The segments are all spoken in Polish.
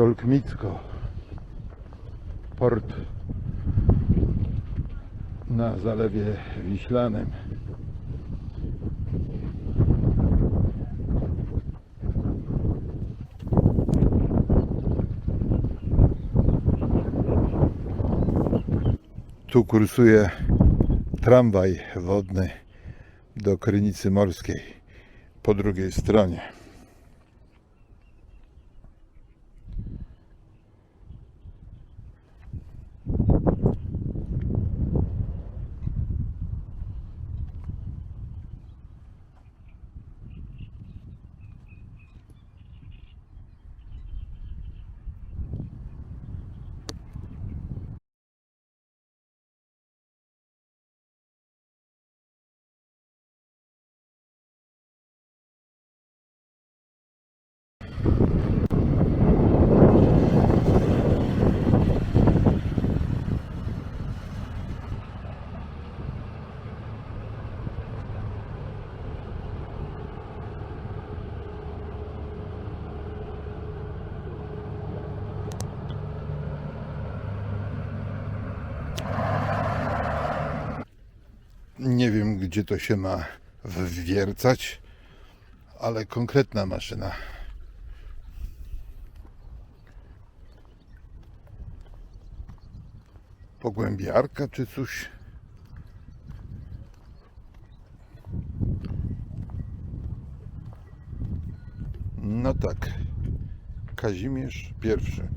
Stolkmicko. Port na Zalewie Wiślanym. Tu kursuje tramwaj wodny do Krynicy Morskiej po drugiej stronie. Nie wiem, gdzie to się ma wwiercać, ale konkretna maszyna. Pogłębiarka czy coś? No tak. Kazimierz pierwszy.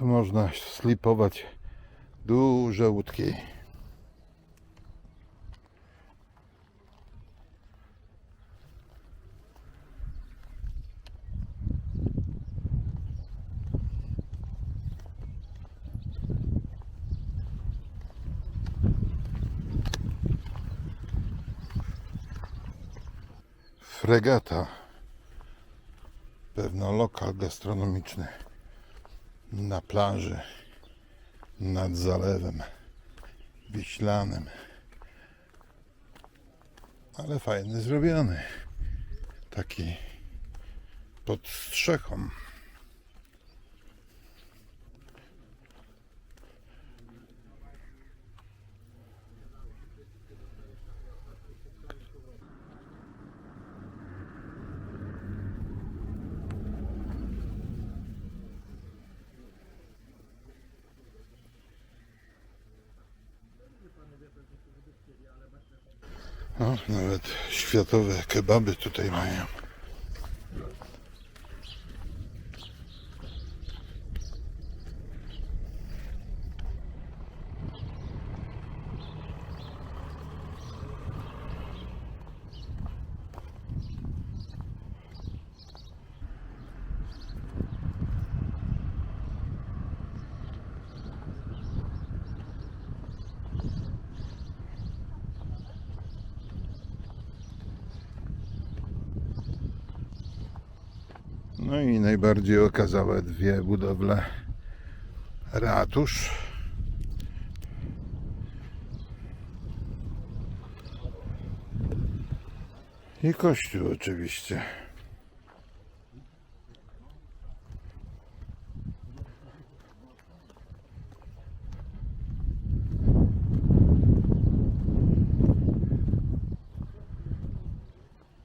Tu można slipować duże łódki. Fregata. Pewno lokal gastronomiczny na plaży nad zalewem wiślanym. Ale fajny zrobiony. Taki pod strzechą. O, nawet światowe kebaby tutaj mają. No i najbardziej okazałe dwie budowle. Ratusz. I kościół oczywiście.